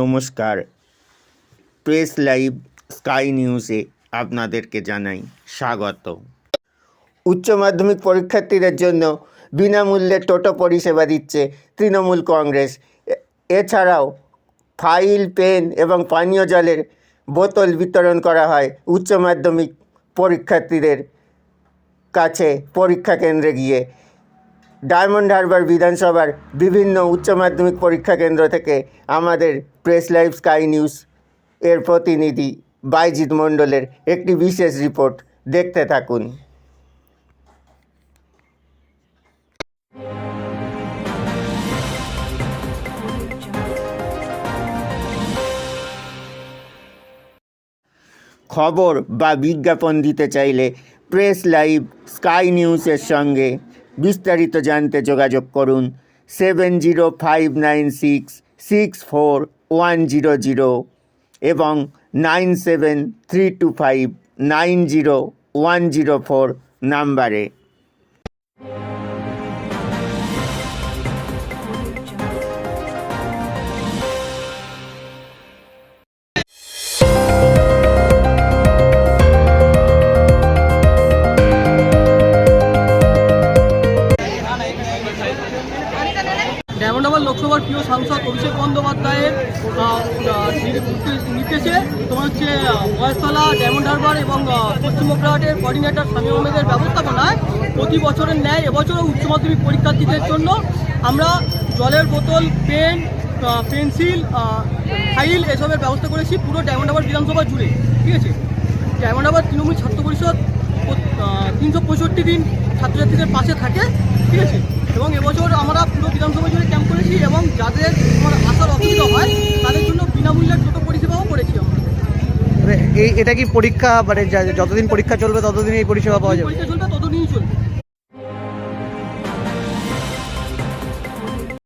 নমস্কার। Press live sky নিউজে আপনাদেরকে জানাই স্বাগত। উচ্চ মাধ্যমিক পরীক্ষার্থীদের জন্য বিনামূল্যে টোটো পরিষেবা দিচ্ছে তৃণমূল কংগ্রেস। এছাড়াও ফাইল, পেন এবং পানীয় জলের বোতল বিতরণ করা হয় উচ্চ মাধ্যমিক পরীক্ষার্থীদের কাছে পরীক্ষা কেন্দ্রে গিয়ে। ডায়মন্ড হারবার বিধানসভার বিভিন্ন উচ্চ মাধ্যমিক পরীক্ষা কেন্দ্র থেকে আমাদের প্রেস লাইভ স্কাই নিউজ এর প্রতিনিধি বাইজিৎ মণ্ডলের একটি বিশেষ রিপোর্ট দেখতে থাকুন। খবর বা বিজ্ঞাপন দিতে চাইলে প্রেস লাইভ স্কাই নিউজের সঙ্গে বিস্তারিত জানতে যোগাযোগ করুন seven zero five nine six six four one zero zero এবং nine seven three two five nine zero one zero four নাম্বারে। ডায়মন্ডাবাদ লোকসভার প্রিয় সাংসদ অভিষেক বন্দ্যোপাধ্যায়ের নির্দেশে তোমার হচ্ছে মহেশতলা, ডায়মন্ড হারবার এবং পশ্চিম বগুড়াহাটের কোঅর্ডিনেটর স্বামী আহমেদের ব্যবস্থাপনায় প্রতি বছরের ন্যায় এবছরও উচ্চ মাধ্যমিক পরীক্ষার্থীদের জন্য আমরা জলের বোতল, পেন পেন্সিল ফাইল এসবের ব্যবস্থা করেছি পুরো ডায়মন্ডাবার বিধানসভা জুড়ে, ঠিক আছে? ডায়মন্ডাবার তৃণমূল ছাত্র পরিষদ তিনশো পঁয়ষট্টি দিন ছাত্রছাত্রীদের পাশে থাকে, ঠিক আছে? এবং এবছর আমরা পুরো বিধানসভা জুড়ে ক্যাম্প করেছি এবং যাদের তোমার আসার অসুবিধা হয় তাদের জন্য বিনামূল্যে টোটো পরিষেবাও করেছি আমরা। মানে এই এটা কি পরীক্ষা মানে যতদিন পরীক্ষা চলবে ততদিন এই পরিষেবা পাওয়া যাবে? পরীক্ষা চলবে ততদিনই চলবে।